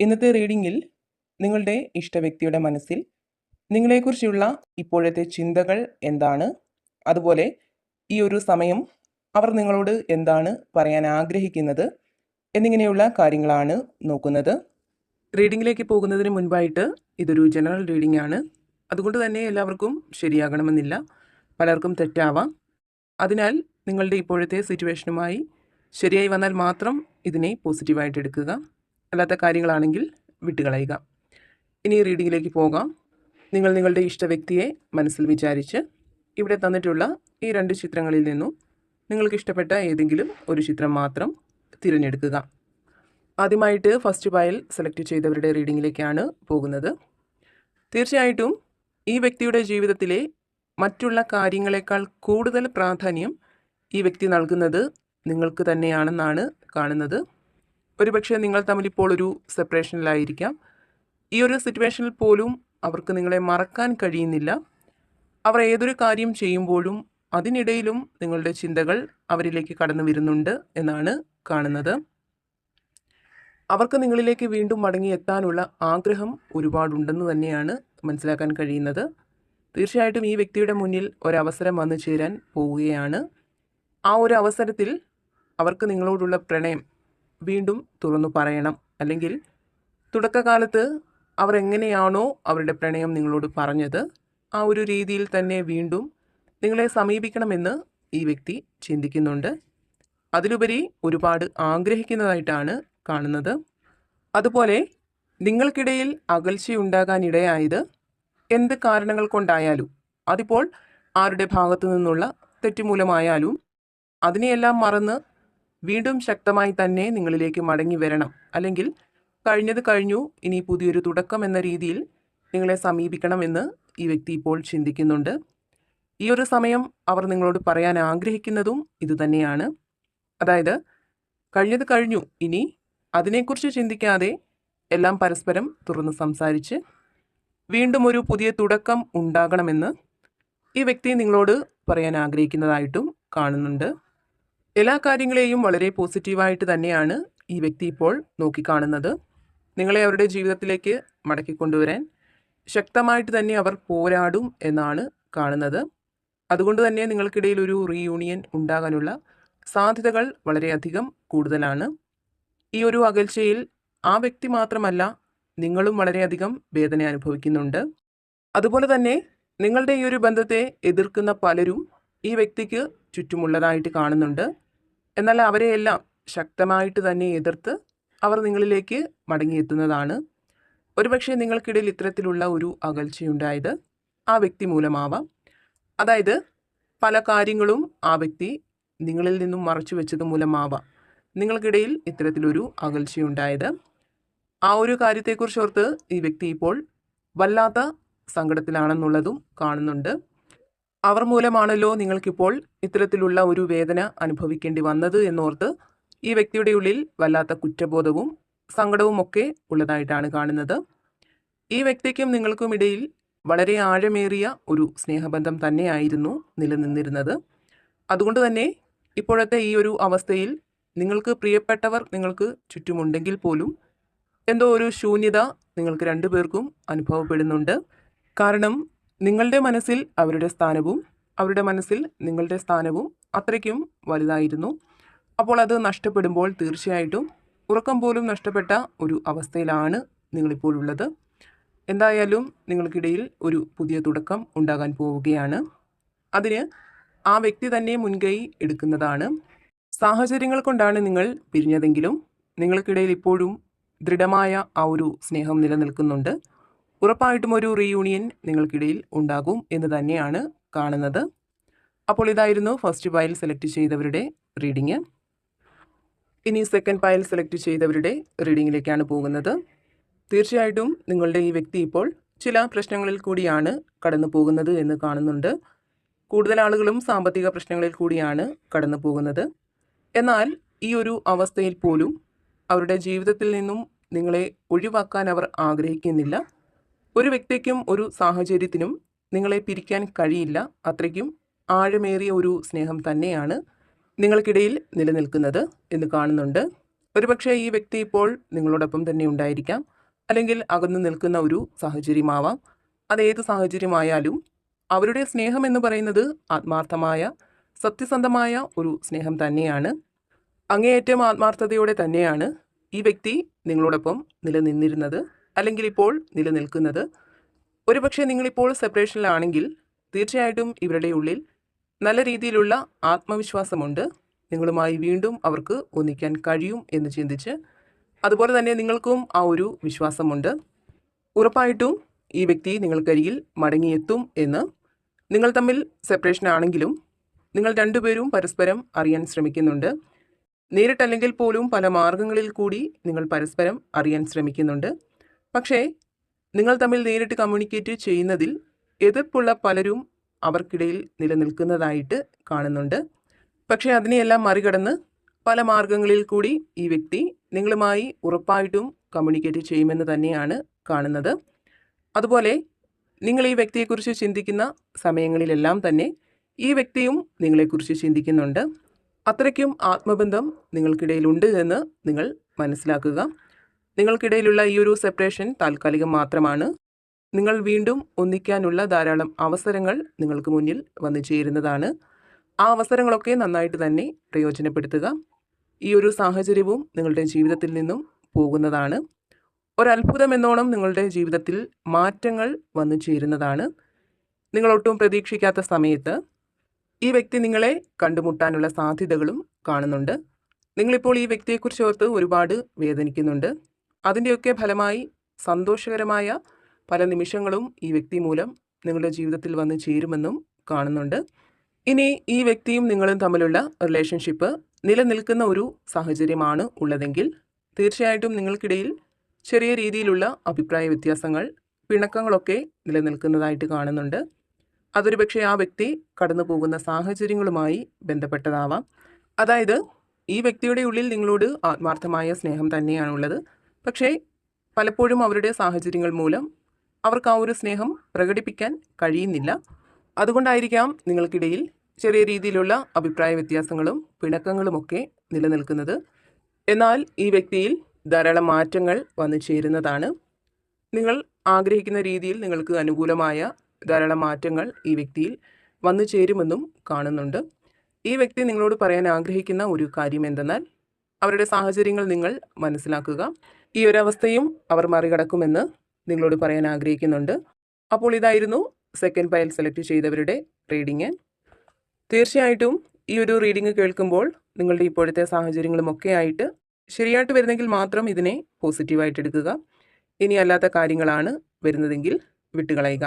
ഇന്നത്തെ റീഡിങ്ങിൽ നിങ്ങളുടെ ഇഷ്ടവ്യക്തിയുടെ മനസ്സിൽ നിങ്ങളെക്കുറിച്ചുള്ള ഇപ്പോഴത്തെ ചിന്തകൾ എന്താണ്? അതുപോലെ ഈ ഒരു സമയം അവർ നിങ്ങളോട് എന്താണ് പറയാൻ ആഗ്രഹിക്കുന്നത് എന്നിങ്ങനെയുള്ള കാര്യങ്ങളാണ് നോക്കുന്നത്. റീഡിങ്ങിലേക്ക് പോകുന്നതിന് മുൻപായിട്ട് ഇതൊരു ജനറൽ റീഡിംഗ് ആണ് അതുകൊണ്ട് തന്നെ എല്ലാവർക്കും ശരിയാകണമെന്നില്ല. പലർക്കും തെറ്റാവാം. അതിനാൽ നിങ്ങളുടെ ഇപ്പോഴത്തെ സിറ്റുവേഷനുമായി ശരിയായി വന്നാൽ മാത്രം ഇതിനെ പോസിറ്റീവായിട്ട് എടുക്കുക. അല്ലാത്ത കാര്യങ്ങളാണെങ്കിൽ വിട്ടുകളയുക. ഇനി റീഡിങ്ങിലേക്ക് പോകാം. നിങ്ങൾ നിങ്ങളുടെ ഇഷ്ട വ്യക്തിയെ മനസ്സിൽ വിചാരിച്ച് ഇവിടെ തന്നിട്ടുള്ള ഈ രണ്ട് ചിത്രങ്ങളിൽ നിന്നും നിങ്ങൾക്ക് ഇഷ്ടപ്പെട്ട ഏതെങ്കിലും ഒരു ചിത്രം മാത്രം തിരഞ്ഞെടുക്കുക. ആദ്യമായിട്ട് ഫസ്റ്റ് ഫയൽ സെലക്ട് ചെയ്തവരുടെ റീഡിങ്ങിലേക്കാണ് പോകുന്നത്. തീർച്ചയായിട്ടും ഈ വ്യക്തിയുടെ ജീവിതത്തിലെ മറ്റുള്ള കാര്യങ്ങളെക്കാൾ കൂടുതൽ പ്രാധാന്യം ഈ വ്യക്തി നൽകുന്നത് നിങ്ങൾക്ക് തന്നെയാണെന്നാണ് കാണുന്നത്. ഒരുപക്ഷെ നിങ്ങൾ തമ്മിൽ ഇപ്പോൾ ഒരു സെപ്പറേഷനിലായിരിക്കാം ഈ ഒരു സിറ്റുവേഷനിൽ പോലും അവർക്ക് നിങ്ങളെ മറക്കാൻ കഴിയുന്നില്ല. അവർ ഏതൊരു കാര്യം ചെയ്യുമ്പോഴും അതിനിടയിലും നിങ്ങളുടെ ചിന്തകൾ അവരിലേക്ക് കടന്നു വരുന്നുണ്ട് എന്നാണ് കാണുന്നത്. അവർക്ക് നിങ്ങളിലേക്ക് വീണ്ടും മടങ്ങിയെത്താനുള്ള ആഗ്രഹം ഒരുപാടുണ്ടെന്ന് തന്നെയാണ് മനസ്സിലാക്കാൻ കഴിയുന്നത്. തീർച്ചയായിട്ടും ഈ വ്യക്തിയുടെ മുന്നിൽ ഒരവസരം വന്നു ചേരാൻ പോവുകയാണ്. ആ ഒരു അവസരത്തിൽ അവർക്ക് നിങ്ങളോടുള്ള പ്രണയം വീണ്ടും തുറന്നു പറയണം. അല്ലെങ്കിൽ തുടക്കകാലത്ത് അവർ എങ്ങനെയാണോ അവരുടെ പ്രണയം നിങ്ങളോട് പറഞ്ഞത് ആ ഒരു രീതിയിൽ തന്നെ വീണ്ടും നിങ്ങളെ സമീപിക്കണമെന്ന് ഈ വ്യക്തി ചിന്തിക്കുന്നുണ്ട്. അതിലുപരി ഒരുപാട് ആഗ്രഹിക്കുന്നതായിട്ടാണ് കാണുന്നത്. അതുപോലെ നിങ്ങൾക്കിടയിൽ അകൽച്ചയുണ്ടാകാനിടയായത് എന്ത് കാരണങ്ങൾ കൊണ്ടായാലും അതിപ്പോൾ ആരുടെ ഭാഗത്തു നിന്നുള്ള തെറ്റുമൂലമായാലും അതിനെയെല്ലാം മറന്ന് വീണ്ടും ശക്തമായി തന്നെ നിങ്ങളിലേക്ക് മടങ്ങി വരണം. അല്ലെങ്കിൽ കഴിഞ്ഞത് കഴിഞ്ഞു ഇനി പുതിയൊരു തുടക്കം എന്ന രീതിയിൽ നിങ്ങളെ സമീപിക്കണമെന്ന് ഈ വ്യക്തി ഇപ്പോൾ ചിന്തിക്കുന്നുണ്ട്. ഈ ഒരു സമയം അവർ നിങ്ങളോട് പറയാൻ ആഗ്രഹിക്കുന്നതും ഇതുതന്നെയാണ് അതായത് കഴിഞ്ഞത് കഴിഞ്ഞു ഇനി അതിനെക്കുറിച്ച് ചിന്തിക്കാതെ എല്ലാം പരസ്പരം തുറന്ന് സംസാരിച്ച് വീണ്ടും ഒരു പുതിയ തുടക്കം ഉണ്ടാകണമെന്ന് ഈ വ്യക്തി നിങ്ങളോട് പറയാൻ ആഗ്രഹിക്കുന്നതായിട്ടും കാണുന്നുണ്ട്. എല്ലാ കാര്യങ്ങളെയും വളരെ പോസിറ്റീവായിട്ട് തന്നെയാണ് ഈ വ്യക്തി ഇപ്പോൾ നോക്കിക്കാണുന്നത്. നിങ്ങളെ അവരുടെ ജീവിതത്തിലേക്ക് മടക്കിക്കൊണ്ടുവരാൻ ശക്തമായിട്ട് തന്നെ അവർ പോരാടും എന്നാണ് കാണുന്നത്. അതുകൊണ്ട് തന്നെ നിങ്ങൾക്കിടയിൽ ഒരു റീയൂണിയൻ ഉണ്ടാകാനുള്ള സാധ്യതകൾ വളരെയധികം കൂടുതലാണ്. ഈ ഒരു അകൽച്ചയിൽ ആ വ്യക്തി മാത്രമല്ല നിങ്ങളും വളരെയധികം വേദന അനുഭവിക്കുന്നുണ്ട്. അതുപോലെ തന്നെ നിങ്ങളുടെ ഈ ഒരു ബന്ധത്തെ എതിർക്കുന്ന പലരും ഈ വ്യക്തിക്ക് ചുറ്റുമുള്ളതായിട്ട് കാണുന്നുണ്ട്. എന്നാൽ അവരെയെല്ലാം ശക്തമായിട്ട് തന്നെ എതിർത്ത് അവർ നിങ്ങളിലേക്ക് മടങ്ങിയെത്തുന്നതാണ്. ഒരുപക്ഷെ നിങ്ങൾക്കിടയിൽ ഇത്തരത്തിലുള്ള ഒരു അകൽച്ചയുണ്ടായത് ആ വ്യക്തി മൂലമാവാം. അതായത് പല കാര്യങ്ങളും ആ വ്യക്തി നിങ്ങളിൽ നിന്നും മറച്ചു വെച്ചത് മൂലമാവാം. നിങ്ങൾക്കിടയിൽ ഇത്തരത്തിലൊരു അകൽച്ചയുണ്ടായത്. ആ ഒരു കാര്യത്തെക്കുറിച്ച് ഓർത്ത് ഈ വ്യക്തി ഇപ്പോൾ വല്ലാത്ത സങ്കടത്തിലാണെന്നുള്ളതും കാണുന്നുണ്ട്. അവർ മൂലമാണല്ലോ നിങ്ങൾക്കിപ്പോൾ ഇത്തരത്തിലുള്ള ഒരു വേദന അനുഭവിക്കേണ്ടി വന്നത് എന്നോർത്ത് ഈ വ്യക്തിയുടെ ഉള്ളിൽ വല്ലാത്ത കുറ്റബോധവും സങ്കടവും ഒക്കെ ഉള്ളതായിട്ടാണ് കാണുന്നത്. ഈ വ്യക്തിക്കും നിങ്ങൾക്കും ഇടയിൽ വളരെ ആഴമേറിയ ഒരു സ്നേഹബന്ധം തന്നെയായിരുന്നു നിലനിന്നിരുന്നത്. അതുകൊണ്ട് തന്നെ ഇപ്പോഴത്തെ ഈ ഒരു അവസ്ഥയിൽ നിങ്ങൾക്ക് പ്രിയപ്പെട്ടവർ നിങ്ങൾക്ക് ചുറ്റുമുണ്ടെങ്കിൽ പോലും എന്തോ ഒരു ശൂന്യത നിങ്ങൾക്ക് രണ്ടുപേർക്കും അനുഭവപ്പെടുന്നുണ്ട്. കാരണം നിങ്ങളുടെ മനസ്സിൽ അവരുടെ സ്ഥാനവും അവരുടെ മനസ്സിൽ നിങ്ങളുടെ സ്ഥാനവും അത്രയ്ക്കും വലുതായിരുന്നു. അപ്പോൾ അത് നഷ്ടപ്പെടുമ്പോൾ തീർച്ചയായിട്ടും ഉറക്കം പോലും നഷ്ടപ്പെട്ട ഒരു അവസ്ഥയിലാണ് നിങ്ങളിപ്പോഴുള്ളത് എന്തായാലും നിങ്ങൾക്കിടയിൽ ഒരു പുതിയ തുടക്കം ഉണ്ടാകാൻ പോവുകയാണ്. അതിന് ആ വ്യക്തി തന്നെ മുൻകൈ എടുക്കുന്നതാണ്. സാഹചര്യങ്ങൾ കൊണ്ടാണ് നിങ്ങൾ പിരിഞ്ഞതെങ്കിലും നിങ്ങൾക്കിടയിൽ ഇപ്പോഴും ദൃഢമായ ആ ഒരു സ്നേഹം നിലനിൽക്കുന്നുണ്ട്. ഉറപ്പായിട്ടും ഒരു റീയൂണിയൻ നിങ്ങൾക്കിടയിൽ ഉണ്ടാകും എന്ന് തന്നെയാണ് കാണുന്നത്. അപ്പോൾ ഇതായിരുന്നു ഫസ്റ്റ് പയൽ സെലക്ട് ചെയ്തവരുടെ റീഡിങ് ഇനി സെക്കൻഡ് പയൽ സെലക്ട് ചെയ്തവരുടെ റീഡിങ്ങിലേക്കാണ് പോകുന്നത്. തീർച്ചയായിട്ടും നിങ്ങളുടെ ഈ വ്യക്തി ഇപ്പോൾ ചില പ്രശ്നങ്ങളിൽ കൂടിയാണ് കടന്നു പോകുന്നത് എന്ന് കാണുന്നുണ്ട്. കൂടുതൽ ആളുകളും സാമ്പത്തിക പ്രശ്നങ്ങളിൽ കൂടിയാണ് കടന്നു പോകുന്നത്. എന്നാൽ ഈ ഒരു അവസ്ഥയിൽ പോലും അവരുടെ ജീവിതത്തിൽ നിന്നും നിങ്ങളെ ഒഴിവാക്കാൻ അവർ ആഗ്രഹിക്കുന്നില്ല. ഒരു വ്യക്തിക്കും ഒരു സാഹചര്യത്തിനും നിങ്ങളെ പിരിക്കാൻ കഴിയില്ല. അത്രയ്ക്കും ആഴമേറിയ ഒരു സ്നേഹം തന്നെയാണ് നിങ്ങൾക്കിടയിൽ നിലനിൽക്കുന്നത് എന്ന് കാണുന്നുണ്ട്. ഒരുപക്ഷെ ഈ വ്യക്തി ഇപ്പോൾ നിങ്ങളോടൊപ്പം തന്നെ ഉണ്ടായിരിക്കാം. അല്ലെങ്കിൽ അകന്നു നിൽക്കുന്ന ഒരു സാഹചര്യമാവാം. അതേത് സാഹചര്യമായാലും അവരുടെ സ്നേഹം എന്ന് പറയുന്നത് ആത്മാർത്ഥമായ സത്യസന്ധമായ ഒരു സ്നേഹം തന്നെയാണ്. അങ്ങേയറ്റം ആത്മാർത്ഥതയോടെ തന്നെയാണ് ഈ വ്യക്തി നിങ്ങളോടൊപ്പം നിലനിന്നിരുന്നത്. അല്ലെങ്കിൽ ഇപ്പോൾ നിലനിൽക്കുന്നത്. ഒരുപക്ഷെ നിങ്ങളിപ്പോൾ സെപ്പറേഷനിലാണെങ്കിൽ തീർച്ചയായിട്ടും ഇവരുടെ ഉള്ളിൽ നല്ല രീതിയിലുള്ള ആത്മവിശ്വാസമുണ്ട്. നിങ്ങളുമായി വീണ്ടും അവർക്ക് ഒന്നിക്കാൻ കഴിയും എന്ന് ചിന്തിച്ച് അതുപോലെ തന്നെ നിങ്ങൾക്കും ആ ഒരു വിശ്വാസമുണ്ട്. ഉറപ്പായിട്ടും ഈ വ്യക്തി നിങ്ങൾക്കരികിൽ മടങ്ങിയെത്തും എന്ന്. നിങ്ങൾ തമ്മിൽ സെപ്പറേഷൻ ആണെങ്കിലും നിങ്ങൾ രണ്ടുപേരും പരസ്പരം അറിയാൻ ശ്രമിക്കുന്നുണ്ട്. നേരിട്ടല്ലെങ്കിൽ പോലും പല മാർഗങ്ങളിൽ കൂടി നിങ്ങൾ പരസ്പരം അറിയാൻ ശ്രമിക്കുന്നുണ്ട്. പക്ഷേ നിങ്ങൾ തമ്മിൽ നേരിട്ട് കമ്മ്യൂണിക്കേറ്റ് ചെയ്യുന്നതിൽ എതിർപ്പുള്ള പലരും അവർക്കിടയിൽ നിലനിൽക്കുന്നതായിട്ട് കാണുന്നുണ്ട്. പക്ഷേ അതിനെയെല്ലാം മറികടന്ന് പല മാർഗങ്ങളിൽ കൂടി ഈ വ്യക്തി നിങ്ങളുമായി ഉറപ്പായിട്ടും കമ്മ്യൂണിക്കേറ്റ് ചെയ്യുമെന്ന് തന്നെയാണ് കാണുന്നത്. അതുപോലെ നിങ്ങൾ ഈ വ്യക്തിയെക്കുറിച്ച് ചിന്തിക്കുന്ന സമയങ്ങളിലെല്ലാം തന്നെ ഈ വ്യക്തിയും നിങ്ങളെക്കുറിച്ച് ചിന്തിക്കുന്നുണ്ട്. അത്രയ്ക്കും ആത്മബന്ധം നിങ്ങൾക്കിടയിലുണ്ട് എന്ന് നിങ്ങൾ മനസ്സിലാക്കുക. നിങ്ങൾക്കിടയിലുള്ള ഈ ഒരു സെപ്പറേഷൻ താൽക്കാലികം മാത്രമാണ്. നിങ്ങൾ വീണ്ടും ഒന്നിക്കാനുള്ള ധാരാളം അവസരങ്ങൾ നിങ്ങൾക്ക് മുന്നിൽ വന്നു ചേരുന്നതാണ്. ആ അവസരങ്ങളൊക്കെ നന്നായിട്ട് തന്നെ പ്രയോജനപ്പെടുത്തുക. ഈ ഒരു സാഹചര്യവും നിങ്ങളുടെ ജീവിതത്തിൽ നിന്നും പോകുന്നതാണ്. ഒരത്ഭുതം എന്നോണം നിങ്ങളുടെ ജീവിതത്തിൽ മാറ്റങ്ങൾ വന്നു ചേരുന്നതാണ്. നിങ്ങളൊട്ടും പ്രതീക്ഷിക്കാത്ത സമയത്ത് ഈ വ്യക്തി നിങ്ങളെ കണ്ടുമുട്ടാനുള്ള സാധ്യതകളും കാണുന്നുണ്ട്. നിങ്ങളിപ്പോൾ ഈ വ്യക്തിയെക്കുറിച്ച് ഓർത്ത് ഒരുപാട് വേദനിക്കുന്നുണ്ട്. അതിന്റെയൊക്കെ ഫലമായി സന്തോഷകരമായ പല നിമിഷങ്ങളും ഈ വ്യക്തി മൂലം നിങ്ങളുടെ ജീവിതത്തിൽ വന്ന് ചേരുമെന്നും കാണുന്നുണ്ട്. ഇനി ഈ വ്യക്തിയും നിങ്ങളും തമ്മിലുള്ള റിലേഷൻഷിപ്പ് നിലനിൽക്കുന്ന ഒരു സാഹചര്യമാണ് ഉള്ളതെങ്കിൽ തീർച്ചയായിട്ടും നിങ്ങൾക്കിടയിൽ ചെറിയ രീതിയിലുള്ള അഭിപ്രായ വ്യത്യാസങ്ങൾ പിണക്കങ്ങളൊക്കെ നിലനിൽക്കുന്നതായിട്ട് കാണുന്നുണ്ട്. അതൊരു പക്ഷേ ആ വ്യക്തി കടന്നു പോകുന്ന സാഹചര്യങ്ങളുമായി ബന്ധപ്പെട്ടതാവാം. അതായത് ഈ വ്യക്തിയുടെ ഉള്ളിൽ നിങ്ങളോട് ആത്മാർത്ഥമായ സ്നേഹം തന്നെയാണുള്ളത്. പക്ഷേ പലപ്പോഴും അവരുടെ സാഹചര്യങ്ങൾ മൂലം അവർക്ക് ആ ഒരു സ്നേഹം പ്രകടിപ്പിക്കാൻ കഴിയുന്നില്ല. അതുകൊണ്ടായിരിക്കാം നിങ്ങൾക്കിടയിൽ ചെറിയ രീതിയിലുള്ള അഭിപ്രായ വ്യത്യാസങ്ങളും പിണക്കങ്ങളുമൊക്കെ നിലനിൽക്കുന്നത്. എന്നാൽ ഈ വ്യക്തിയിൽ ധാരാളം മാറ്റങ്ങൾ വന്നു ചേരുന്നതാണ്. നിങ്ങൾ ആഗ്രഹിക്കുന്ന രീതിയിൽ നിങ്ങൾക്ക് അനുകൂലമായ ധാരാളം മാറ്റങ്ങൾ ഈ വ്യക്തിയിൽ വന്നു ചേരുമെന്നും കാണുന്നുണ്ട്. ഈ വ്യക്തി നിങ്ങളോട് പറയാൻ ആഗ്രഹിക്കുന്ന ഒരു കാര്യം എന്തെന്നാൽ അവരുടെ സാഹചര്യങ്ങൾ നിങ്ങൾ മനസ്സിലാക്കുക. ഈ ഒരു അവസ്ഥയും അവർ മറികടക്കുമെന്ന് നിങ്ങളോട് പറയാൻ ആഗ്രഹിക്കുന്നുണ്ട്. അപ്പോൾ ഇതായിരുന്നു സെക്കൻഡ് ഫയൽ സെലക്ട് ചെയ്തവരുടെ റീഡിങ് തീർച്ചയായിട്ടും ഈ ഒരു റീഡിങ് കേൾക്കുമ്പോൾ നിങ്ങളുടെ ഇപ്പോഴത്തെ സാഹചര്യങ്ങളുമൊക്കെ ആയിട്ട് ശരിയായിട്ട് വരുന്നെങ്കിൽ മാത്രം ഇതിനെ പോസിറ്റീവായിട്ട് എടുക്കുക. ഇനി അല്ലാത്ത കാര്യങ്ങളാണ് വരുന്നതെങ്കിൽ വിട്ടുകളയുക.